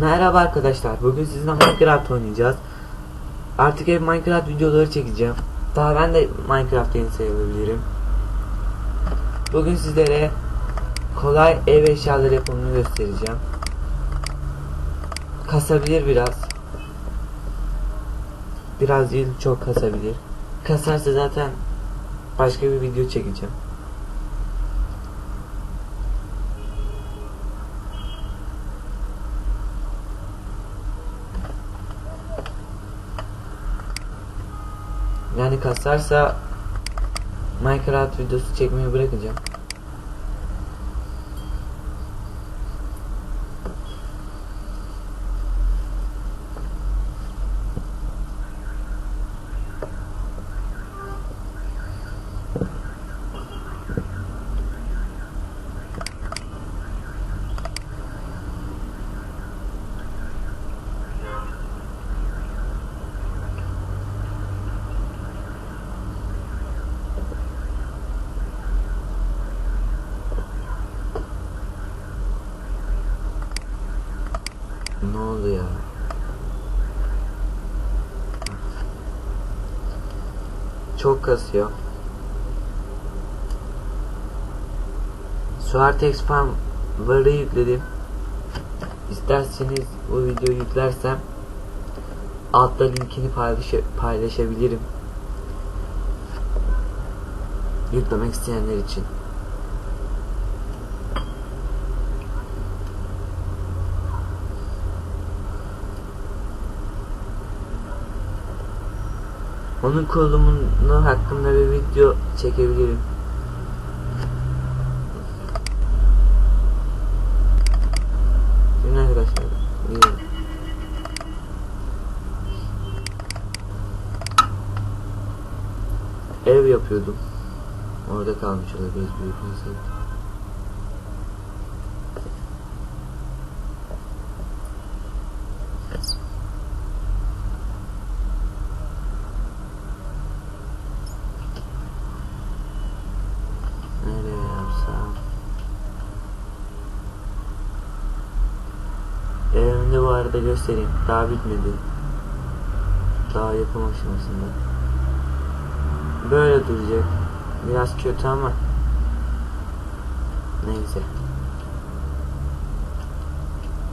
Merhaba arkadaşlar. Bugün sizinle Minecraft oynayacağız. Artık hep Minecraft videoları çekeceğim. Daha ben de Minecraft yeni sevebilirim. Bugün sizlere kolay ev eşyaları yapımını göstereceğim. Kasabilir biraz. Biraz değil çok kasabilir. Kasarsa zaten başka bir video çekeceğim. Yani kasarsa Minecraft videosu çekmeyi bırakacağım. Ne oldu ya? Çok kasıyor. Suartex Farm'ları yükledim. İsterseniz bu videoyu yüklersem altta linkini paylaş paylaşabilirim. Yüklemek isteyenler için. Onun kurulumunu hakkında bir video çekebilirim. Şimdi arkadaşlar bir ev yapıyordum. Orada kalmış olabilir büyük insan. Evimde bu arada göstereyim. Daha bitmedi. Daha yapım aşamasında. Böyle duracak. Biraz kötü ama. Neyse.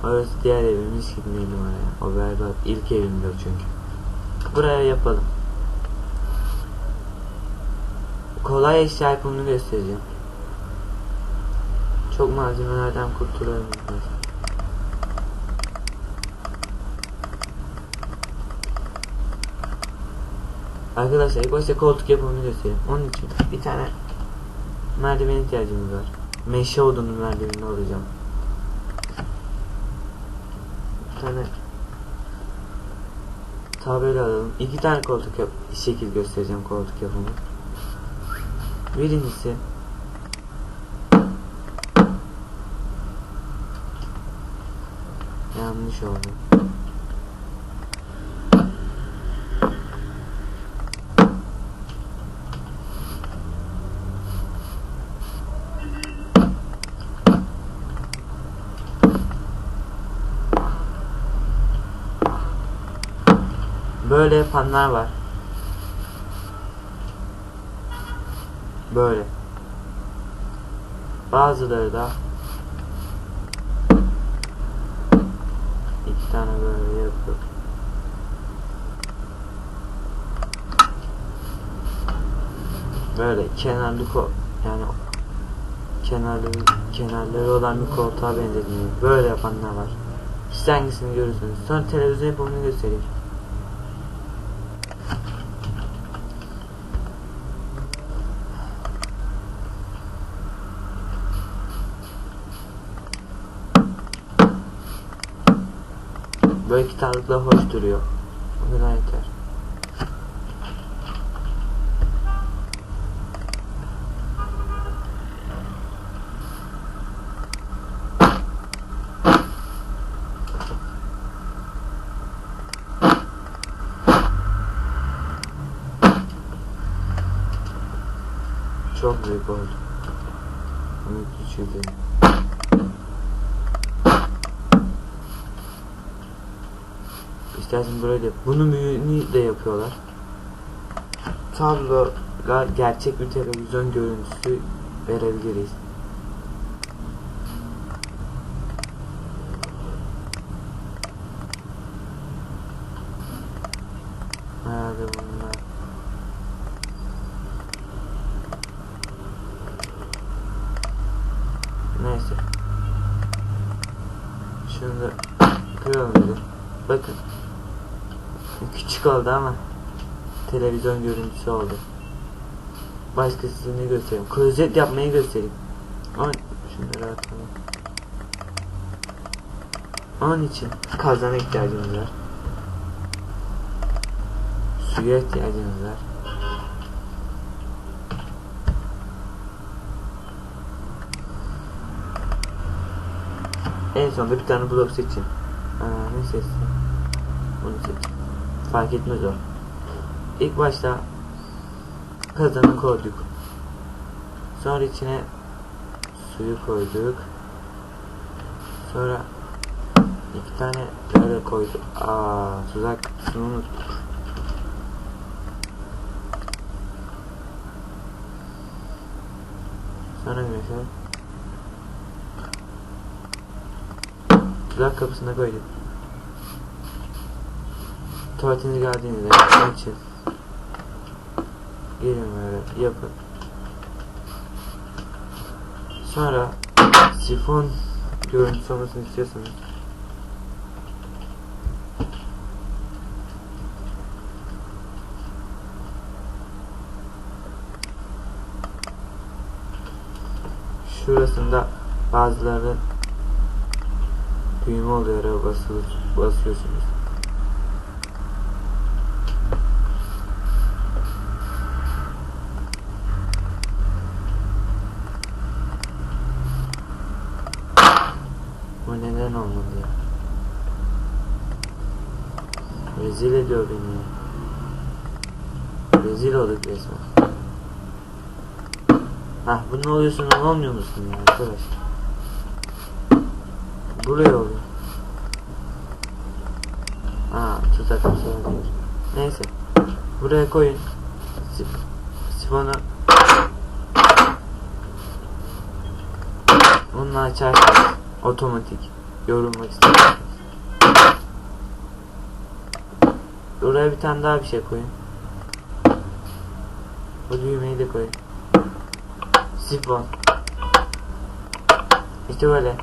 Orası diğer evimiz gitmeyelim oraya. O berbat. İlk evimdir çünkü. Buraya yapalım. Kolay eşya yapımını göstereceğim. Çok malzemelerden kurtulalım. Arkadaşlar ilk başta koltuk yapımını göstereyim. Onun için bir tane merdiven ihtiyacımız var. Meşe odunun merdivenini alacağım. Bir tane tabela alalım. İki tane koltuk yap şekil göstereceğim koltuk yapımı. Birincisi yanlış oldu. Böyle yapanlar var. Böyle. Bazıları da iki tane böyle yapıyor. Böyle kenarlı ko yani kenarlı kenarları olan bir koltuğa benzediğini böyle yapanlar var. Siz hangisini görürsünüz? Sonra televizyon yapımını göstereyim. Böyle kitaplıklar hoş duruyor. O kadar yeter. Çok büyük oldu. Bunu küçültelim. İstersen böyle de. Bunun büyüğünü de yapıyorlar. Tabloga gerçek bir televizyon görüntüsü verebiliriz. Herhalde bunlar. Neyse. Da kıralım. Bakın. Küçük oldu ama televizyon görüntüsü oldu. Başka size ne göstereyim? Klozet yapmayı göstereyim. Ama şunları atalım. Onun için kazana ihtiyacımız var. Suya ihtiyacımız var. En sonunda bir tane blok seçin. Aa, ne seçsin? Bunu seç. Fark etmez o. İlk başta kazanı koyduk. Sonra içine suyu koyduk. Sonra iki tane böyle koyduk. Aa, tuzak kısmını unuttuk. Sonra mesela tuzak kapısına koyduk. Tuvaletinizi geldiğinizde açın. Gelin böyle yapın. Sonra sifon görüntüsü olmasını istiyorsanız şurasında bazıları düğme oluyor basıyorsunuz. Bu neden olmadı ya? Rezil ediyor beni ya. Rezil olduk resmen. Hah bu ne oluyorsun lan olmuyor musun ya arkadaş? Buraya oluyor. Aa şey oluyor. Neyse. Buraya koyun. Sif sifonu Bununla açarsanız otomatik yorulmak isterseniz. Buraya bir tane daha bir şey koyun. Bu düğmeyi de koyun. Sifon. İşte böyle.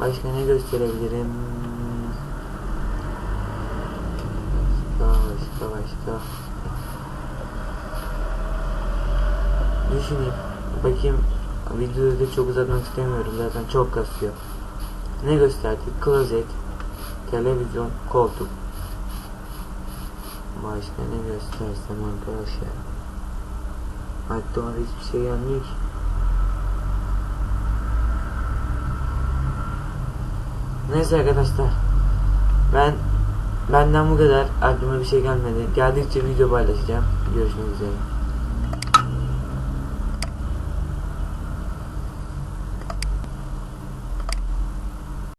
Başka ne gösterebilirim? Başka başka başka. Düşüneyim. Bakayım. Videoyu da çok uzatmak istemiyorum. Zaten çok kasıyor. Ne gösterdik? Klozet. Televizyon. Koltuk. Başka ne göstersem arkadaşlar. Aklıma hiçbir şey gelmiyor ki. Neyse arkadaşlar. Ben benden bu kadar. Aklıma bir şey gelmedi. Geldikçe video paylaşacağım. Görüşmek üzere.